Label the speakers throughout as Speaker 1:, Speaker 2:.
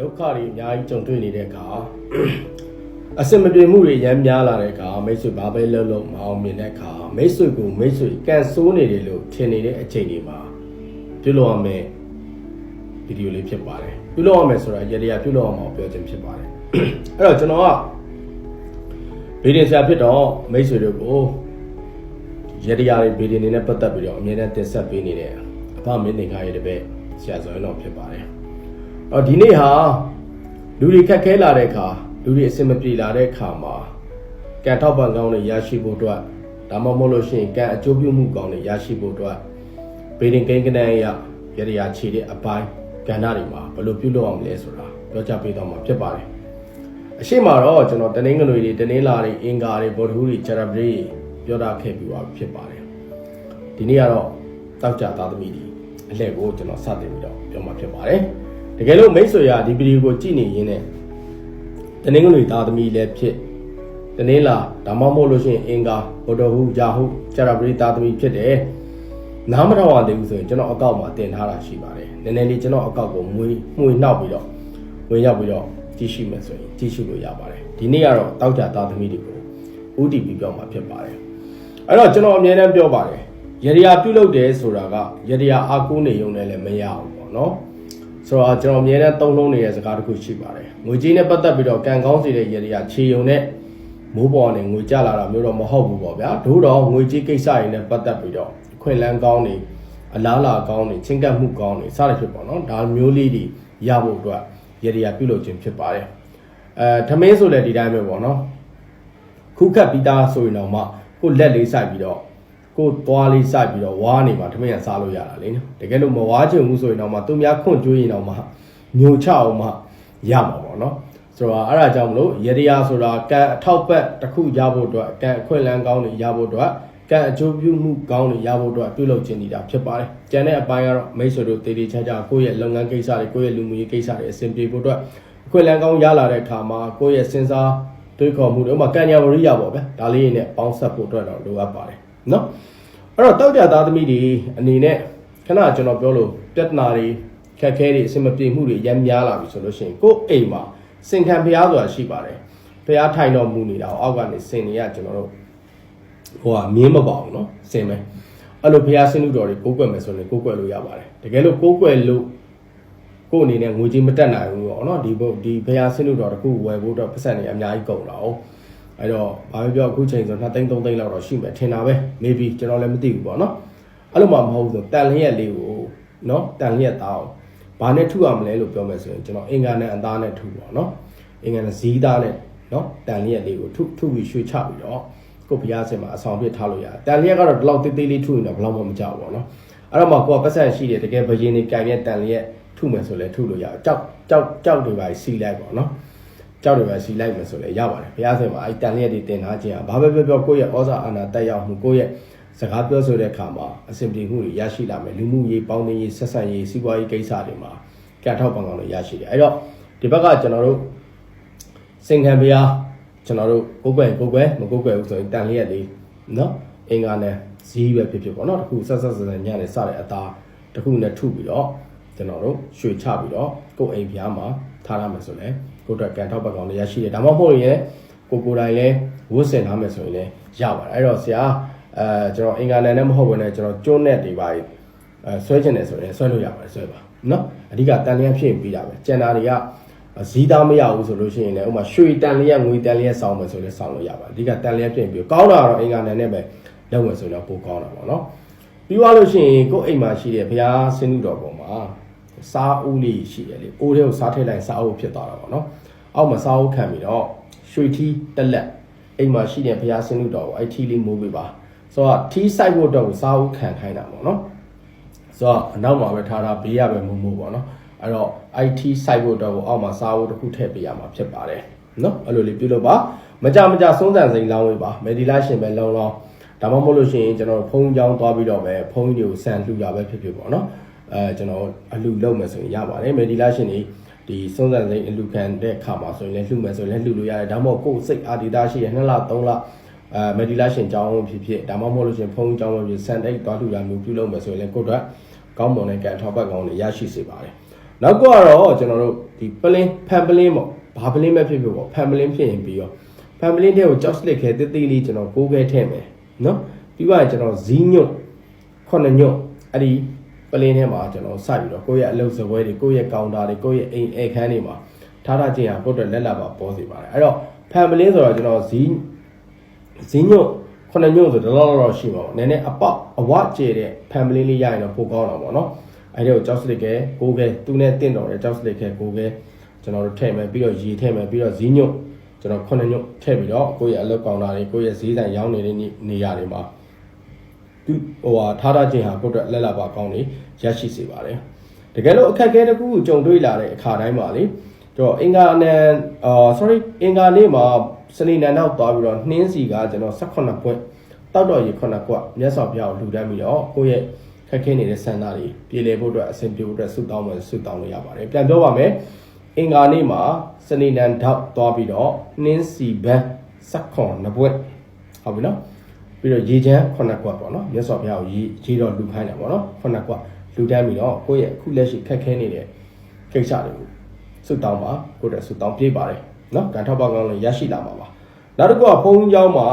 Speaker 1: ဒုက္ခတွေအများကြီးကြုံတွေ့နေတဲ့အခါအစင်မပြေမှုတွေရမ်းများလာတဲ့အခါမိတ်ဆွေဘာပဲလုပ်လို့မအောင်မြင်တဲ့အခါမိတ်ဆွေကိုမိတ်ဆွေကန်ဆိုးနေတယ်လို့ထင်နေတဲ့အချိန်တွေမှာပြုလုပ်ရမယ်ဗီဒီယိုလေးဖြစ်ပါတယ်ပြုလုပ်ရမယ်ဆိုတာရတရားပြုလုပ်ရမှာပြောခြင်းဖြစ်ပါတယ်အဲ့တော့ကျွန်တော်ကဗီဒီယိုဆရာဖြစ်တော့မိတ်ဆွေတို့ကိုရတရားတွေဗီဒီယိုနေနဲ့ပတ်သက်ပြီးတော့အမြဲတမ်းတင်ဆက်ပေးနေတဲ့အဖမင်းသင်္ခါရဲ့တပည့်ဆရာဇော်ရင်တော်ဖြစ်ပါတယ် အော်ဒီနေ့ဟာလူတွေခက်ခဲလာတဲ့အခါလူတွေအဆင်မပြေလာတဲ့အခါမှာကံထောက်ပံ့ကောင်းတွေရရှိဖို့အတွက်ဒါမှမဟုတ်လို့ရှိရင်ကံအကျိုးပြုမှုကောင်းတွေရရှိဖို့အတွက်ဗီဒီကိန်းကနန်းရရတရားခြေတဲ့အပိုင်းကဏ္ဍတွေမှာဘယ်လိုပြုလုပ်အောင်လဲဆိုတာပြောကြပေးတော့မှာဖြစ်ပါတယ်အရှိမတော့ကျွန်တော်တနင်္ဂနွေတွေတနင်္လာတွေအင်္ဂါတွေဗုဒ္ဓဟူးတွေဂျရပရီပြောတာခဲ့ပြီးပါဖြစ်ပါတယ်ဒီနေ့ကတော့တောက်ကြသားသမီးတွေအလှည့်ကိုကျွန်တော်စတင်ပြီးတော့ပြောမှာဖြစ်ပါတယ် တကယ်လို့မိတ်ဆွေရဒီဗီဒီယိုကိုကြည့်နေရင်းနဲ့တနင်္ဂနွေသားသမီးလည်းဖြစ်တနင်္လာဒါမှမဟုတ်လို့ရှိရင်အင်္ဂါဗုဒ္ဓဟူးဂျာဟုဂျရပရီသားသမီးဖြစ်တယ်နားမထောင်ရသေးဘူးဆိုရင်ကျွန်တော်အကောက်မှာတင်ထားတာရှိပါတယ်နည်းနည်းလေးကျွန်တော်အကောက်ကိုမွေးမှွေနှောက်ပြီးတော့ဝင်ရောက်ပြီးတော့ကြည့်ရှိမယ်ဆိုရင်ကြည့်ရှုလို့ရပါတယ်ဒီနေ့ကတော့တောက်ကြသားသမီးတွေကိုဥတီပြီးပြောမှာဖြစ်ပါတယ်အဲ့တော့ကျွန်တော်အမြဲတမ်းပြောပါတယ်ရရပြုတ်လုပ်တယ်ဆိုတာကရရအားကိုးနေုံနဲ့လည်းမရဘူးပေါ့နော် ဆိုတော့ကျွန်တော်အမြဲတမ်းသုံးလုံးနေတဲ့စကားတစ်ခုရှိပါတယ်ငွေကြေးနဲ့ပတ်သက်ပြီးတော့ကံကောင်းစေတဲ့ရရခြေယုံနဲ့မိုးပေါ်နဲ့ငွေကြလာတာမျိုးတော့မဟုတ်ဘူးပေါ့ဗျာဒို့တော့ငွေကြေးကိစ္စတွေနဲ့ပတ်သက်ပြီးတော့အခွင့်အလမ်းကောင်းနေအလားလာကောင်းနေချင်းကပ်မှုကောင်းနေစသဖြင့်ပေါ့နော်ဒါမျိုးလေးတွေရဖို့အတွက်ရရပြုတ်လုပ်ခြင်းဖြစ်ပါတယ်အဲထမင်းဆိုလည်းဒီတိုင်းပဲပေါ့နော်ခုခတ်ပြီးသားဆိုရင်တော့မှကိုလက်လေးစိုက်ပြီးတော့ ကိုသွားလေးစိုက်ပြီးတော့ဝါးနေမှာထမင်းရစားလို့ရတာလေနော်တကယ်လို့မဝါးချင်ဘူးဆိုရင်တော့မှသူများခွန့်ကျွေးရင်တော့မှညိုချအောင်မှရမှာပေါ့နော်ဆိုတော့အဲ့ဒါကြောင့်မလို့ရတရားဆိုတာကံအထောက်ပံ့တစ်ခုရဖို့အတွက်ကံအခွင့်အလမ်းကောင်းတွေရဖို့အတွက်ကံအကျိုးပြုမှုကောင်းတွေရဖို့အတွက်ပြုလုပ်ခြင်းနေတာဖြစ်ပါတယ်။ကျန်တဲ့အပိုင်းကတော့မိတ်ဆွေတို့တည်တည်ချာချာကိုယ့်ရဲ့လုပ်ငန်းကိစ္စတွေကိုယ့်ရဲ့လူမှုရေးကိစ္စတွေအဆင်ပြေဖို့အတွက်အခွင့်အလမ်းကောင်းရလာတဲ့အခါမှာကိုယ့်ရဲ့စဉ်းစားတွေးခေါ်မှုတွေဥပမာကံညာဝရိယပေါ့ဗျာဒါလေးနဲ့ပေါင်းဆက်ဖို့အတွက်တော့လိုအပ်ပါတယ် နော်အဲ့တော့တောက်ကြသားသမီးတွေအနေနဲ့ခဏကျွန်တော်ပြောလို့ပြဿနာတွေခက်ခဲတွေအဆင်မပြေမှုတွေရမ်းများလာပြီဆိုလို့ရှိရင်ကိုယ့်အိမ်မှာစင်ခံဖျားဆိုတာရှိပါတယ်ဖျားထိုင်တော်မူနေတာအောက်ကနေစင်နေရကျွန်တော်တို့ဟိုကမြင်းမပေါအောင်နော်စင်မယ်အဲ့လိုဖျားဆင်းလူတော်တွေကိုးကွယ်မယ်ဆိုရင်ကိုးကွယ်လို့ရပါတယ်တကယ်လို့ကိုးကွယ်လို့ကို့အနေနဲ့ငွေကြေးမတက်နိုင်ဘူးပေါ့နော်ဒီဘုဒီဖျားဆင်းလူတော်တခုဝယ်ဖို့တော့ပတ်စံနေအများကြီးကုန်တာ哦 အဲ့တော့ဘာပဲပြောအခုချိန်ဆို2သိန်း3သိန်းလောက်တော့ရှိမယ်ထင်တာပဲ maybe ကျွန်တော်လည်းမသိဘူးပေါ့နော်အဲ့လိုမှမဟုတ်ဘူးဆိုတန်လျက်လေးကိုနော်တန်လျက်သားအောင်ဘာနဲ့ထုရမလဲလို့ပြောမယ်ဆိုရင်ကျွန်တော်အင်္ဂါနဲ့အသားနဲ့ထုပေါ့နော်အင်္ဂါနဲ့ဇီးသားနဲ့နော်တန်လျက်လေးကိုထုထုပြီးရွှေချပြီးတော့ကိုဘုရားဆင်မှာအဆောင်ပြထားလို့ရတယ်တန်လျက်ကတော့ဒီလောက်သေးသေးလေးထုရင်တော့ဘယ်လောက်မှမကြောက်ဘူးပေါ့နော်အဲ့တော့မှကိုကပတ်စံရှိတယ်တကယ်ဘယင်းနေကြိုင်တဲ့တန်လျက်ထုမယ်ဆိုလဲထုလို့ရတယ်ကြောက်ကြောက်ကြောက်တွေပါစီလိုက်ပေါ့နော် ကြောက်တွေပဲစီလိုက်မယ်ဆိုလဲရပါတယ်ဘုရားဆင်မှာအဲ့တန်လျက်တွေတင်ထားခြင်းอ่ะဘာပဲပြောပြောကိုယ့်ရဲ့ဩဇာအာဏာတက်ရောက်မှုကိုယ့်ရဲ့စကားပြောဆိုတဲ့အခါမှာအဆင်ပြေမှုတွေရရှိလာမယ်လူမှုရေးပေါင်းသင်းရေးဆက်ဆံရေးစီးပွားရေးကိစ္စတွေမှာကံထောက်ပံ့ကောင်းတွေရရှိတယ်အဲ့တော့ဒီဘက်ကကျွန်တော်တို့စင်ခံဘုရားကျွန်တော်တို့ကိုယ်ကွယ်ကိုယ်ကွယ်မကိုယ်ကွယ်ဘူးဆိုရင်တန်လျက်လေးနော်အင်္ဂါနဲ့ဇီးပဲဖြစ်ဖြစ်ပေါ့နော်တခုဆက်ဆက်ဆက်ဆက်ညနေစတဲ့အသားတခုနဲ့ထုပြီးတော့ကျွန်တော်တို့ရွှေချပြီးတော့ကိုယ်အိမ်ပြားမှာ ထားရမယ်ဆိုလဲကိုယ့်အတွက်ကံထောက်ပံ့ကောင်းတွေရရှိတယ်ဒါမှမဟုတ်ရင်ကိုကိုယ်တိုင်လည်းဝတ်ဆင်ထားမယ်ဆိုရင်လည်းရပါတယ်အဲ့တော့ဆရာအဲကျွန်တော်အင်္ဂါနံနဲ့မဟုတ်ဘဲနဲ့ကျွန်တော်ကျွန်းနဲ့တွေပါအဲဆွဲချင်တယ်ဆိုရင်ဆွဲလို့ရပါတယ်ဆွဲပါနော်အဓိကတန်လျက်ဖြစ်ပြီးတာပဲကျန်တာတွေကဇီးသားမရဘူးဆိုလို့ရှိရင်လည်းဥမာရွှေတန်လျက်ငွေတန်လျက်စောင်းမယ်ဆိုလည်းစောင်းလို့ရပါတယ်အဓိကတန်လျက်ဖြစ်ပြီးကောင်းတာကတော့အင်္ဂါနံနဲ့ပဲလုပ်မယ်ဆိုတော့ပိုကောင်းတာပေါ့နော်ပြီးသွားလို့ရှိရင်ကိုယ့်အိမ်မှာရှိတဲ့ဘုရားဆင်းမှုတော်ပေါ်မှာ စားဦးလေးရှိတယ်လေအိုးထဲကိုစားထည့်လိုက်စားဦးဖြစ်သွားတာပေါ့နော်အောက်မှာစားဦးခံပြီးတော့ရွှေထီးတက်လက်အိမ်မှာရှိတဲ့ဘုရားဆင်းမှုတော်ကိုအဲ့ထီးလေးမိုးပေးပါဆိုတော့ထီးဆိုင်ဖို့တော့စားဦးခံခိုင်းတာပေါ့နော်ဆိုတော့အနောက်မှာပဲထားတာဘေးရပဲမိုးမိုးပေါ့နော်အဲ့တော့ IT စိုက်ဖို့တော့အောက်မှာစားဖို့တစ်ခုထည့်ပေးရမှာဖြစ်ပါတယ်နော်အဲ့လိုလေးပြုလုပ်ပါမကြမကြဆုံးစံစိန်လောင်းဝေးပါမေဒီလာရှင်ပဲလောင်းလောင်းဒါမှမဟုတ်လို့ရှိရင်ကျွန်တော်ဖုန်းကြောင်းသွားပြီးတော့ပဲဖုန်းကြီးတွေကိုဆန်လှူရပဲဖြစ်ဖြစ်ပေါ့နော် အဲကျွန်တော်အလှူလုပ်မယ်ဆိုရင်ရပါတယ်မေဒီလာရှင်တွေဒီစုံစံစိန်အလှူခံတဲ့အခါမှာဆိုရင်လည်းလှူမယ်ဆိုရင်လည်းလှူလို့ရတယ်ဒါမှမဟုတ်ကိုယ်စိတ်အာဒီတာရှိရ2လ3လအဲမေဒီလာရှင်ကြောင်းဖြစ်ဖြစ်ဒါမှမဟုတ်လို့ရှိရင်ဖုန်းကြောင်းပဲဖြစ်ဆန်တိတ်သွားလှူတာမျိုးပြုလုပ်မယ်ဆိုရင်လည်းကိုယ့်အတွက်ကောင်းမွန်တဲ့ကံထောက်ပတ်ကောင်းတွေရရှိစေပါတယ်နောက်ကတော့ကျွန်တော်တို့ဒီပလင်းဖန်ပလင်းပေါ့ဘာပလင်းပဲဖြစ်ဖြစ်ပေါ့ဖန်ပလင်းဖြစ်ရင်ပြီးတော့ဖန်ပလင်းတဲ့ကိုကြောက်စလစ်ခဲတိတိလေးကျွန်တော်ကိုးခဲထည့်မယ်နော်ပြီးတော့ကျွန်တော်ဇီးညွတ်ခုနှစ်ညွတ်အဲ့ဒီ ပလင်းထဲမှာကျွန်တော်စပြီးတော့ကိုယ့်ရဲ့အလုပ်စပွဲတွေကိုယ့်ရဲ့ကောင်တာတွေကိုယ့်ရဲ့အိမ်အိမ်ခန်းတွေမှာထားထားခြင်းဟာကိုယ့်အတွက်လက်လာပါပေါ်စေပါတယ်အဲ့တော့ဖန်ပလင်းဆိုတော့ကျွန်တော်ဇီးဇီးညွတ်ခုနှစ်ညွတ်ဆိုတော့တော့တော့ရှိပါဘူးနည်းနည်းအပေါက်အဝကျဲတဲ့ဖန်ပလင်းလေးရရင်တော့ပိုကောင်းတော့ပေါ့နော်အဲ့ဒီကိုကြောက်စလစ်ခဲကိုးခဲသူနဲ့တင့်တော်တဲ့ကြောက်စလစ်ခဲကိုးခဲကျွန်တော်တို့ထည့်မယ်ပြီးတော့ရေထည့်မယ်ပြီးတော့ဇီးညွတ်ကျွန်တော်ခုနှစ်ညွတ်ထည့်ပြီးတော့ကိုယ့်ရဲ့အလုပ်ကောင်တာတွေကိုယ့်ရဲ့ဈေးဆိုင်ရောင်းနေတဲ့နေရာတွေမှာ သူဟိုဟာထားထားခြင်းဟာကိုယ့်အတွက်လက်လာပါကောင်းနေရရှိစေပါတယ်တကယ်လို့အခက်အခဲတစ်ခုခုကြုံတွေ့လာတဲ့အခါတိုင်းမှာလေတော့အင်္ဂါနဲ့အာ sorry အင်္ဂါနေ့မှာစနေနေ့နောက်သွားပြီးတော့နှင်းစီကကျွန်တော်18ပွင့်တောက်တော်ရေ9ကွက်မြတ်စွာဘုရားကိုလှူဒန်းပြီးတော့ကိုယ့်ရဲ့ခက်ခဲနေတဲ့ဆန္ဒတွေပြေလည်ဖို့အတွက်အဆင်ပြေဖို့အတွက်ဆုတောင်းမယ်ဆုတောင်းလို့ရပါတယ်ပြန်ပြောပါမယ်အင်္ဂါနေ့မှာစနေနေ့နောက်သွားပြီးတော့နှင်းစီဘန်း18ပွင့်ဟုတ်ပြီနော် ပြီးတော့ရေချမ်းခုနှစ်ကွက်ပေါ့နော်မြတ်စွာဘုရားကိုရေရေတော်လူခိုင်းတာပေါ့နော်ခုနှစ်ကွက်လူတန်းပြီးတော့ကိုယ့်ရဲ့အခုလက်ရှိခက်ခဲနေတဲ့ကိစ္စတွေကိုဆွတောင်းပါကိုယ့်ရဲ့ဆွတောင်းပြေးပါတယ်နော်ကံထောက်ပါကောင်းလို့ရရှိလာမှာပါနောက်တစ်ခုကဘုန်းကြီးကျောင်းမှာ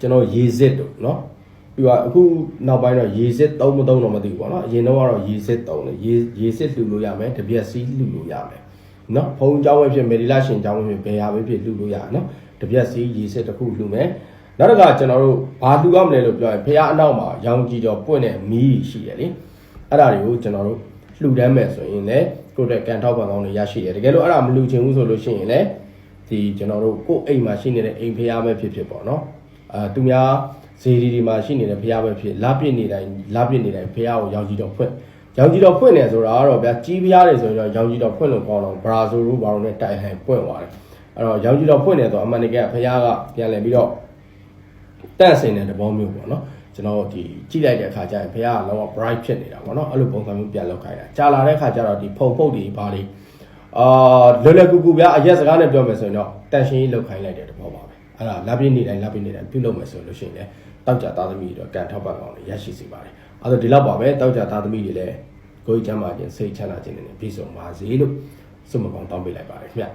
Speaker 1: ကျွန်တော်ရေစစ်တို့နော်ပြီးတော့အခုနောက်ပိုင်းတော့ရေစစ်သုံးမသုံးတော့မသိဘူးပေါ့နော်အရင်တော့ကတော့ရေစစ်သုံးတယ်ရေရေစစ်လှူလို့ရမယ်တပြက်စီးလှူလို့ရမယ်နော်ဘုန်းကြီးကျောင်းပဲဖြစ်မေဒီလာရှင်ကျောင်းပဲဖြစ်ဘယ်ဟာပဲဖြစ်လှူလို့ရတယ်နော်တပြက်စီးရေစစ်တစ်ခုလှူမယ် နောက်တစ်ခါကျွန်တော်တို့ဘာလှူရမလဲလို့ပြောရင်ဖះအနောက်မှာရောင်ကြည်တော်ပွင့်တဲ့မီးရှိရလေအဲ့ဒါတွေကိုကျွန်တော်တို့လှူဒန်းမယ်ဆိုရင်လည်းကိုယ့်အတွက်ကန်ထောက်ပံ့ကောင်းတွေရရှိတယ်တကယ်လို့အဲ့ဒါမလှူချင်ဘူးဆိုလို့ရှိရင်လည်းဒီကျွန်တော်တို့ကိုယ့်အိမ်မှာရှိနေတဲ့အိမ်ဖះပဲဖြစ်ဖြစ်ပေါ့နော်အာသူများဇေဒီဒီမှာရှိနေတဲ့ဖះပဲဖြစ်လာပြစ်နေတိုင်းလာပြစ်နေတိုင်းဖះကိုရောင်ကြည်တော်ဖွင့်ရောင်ကြည်တော်ဖွင့်နေဆိုတာကတော့ဗျာကြီးဖះတွေဆိုရင်တော့ရောင်ကြည်တော်ဖွင့်လို့ကောင်းတော့ဘရာဇိုလိုဘာလို့နဲ့တိုင်ဟန်ပွင့်သွားတယ်အဲ့တော့ရောင်ကြည်တော်ဖွင့်နေတော့အမှန်တကယ်ဖះကပြန်လည်ပြီးတော့ တန့်စင်တဲ့သဘောမျိုးပေါ့နော်ကျွန်တော်ဒီကြည့်လိုက်တဲ့အခါကျရင်ဘုရားကလောက bright ဖြစ်နေတာပေါ့နော်အဲ့လိုပုံစံမျိုးပြန်လောက်ခိုင်းတာကြာလာတဲ့အခါကျတော့ဒီဖုံဖုတ်တွေဘာတွေအာလွယ်လွယ်ကူကူဗျာအရက်စကားနဲ့ပြောမယ်ဆိုရင်တော့တန်ရှင်းရေးလောက်ခိုင်းလိုက်တဲ့သဘောပါပဲအဲ့ဒါလက်ပြည့်နေတိုင်းလက်ပြည့်နေတိုင်းပြုလုပ်မယ်ဆိုလို့ရှိရင်လည်းတောက်ကြသားသမီးတွေတော့ကန်ထောက်ပတ်ကောင်းလေးရရှိစေပါတယ်အဲ့ဒါဒီလောက်ပါပဲတောက်ကြသားသမီးတွေလည်းကိုယ်ကျမ်းမာခြင်းစိတ်ချမ်းသာခြင်းတွေနဲ့ပြည့်စုံပါစေလို့ဆုမကောင်းတောင်းပေးလိုက်ပါတယ်ခင်ဗျ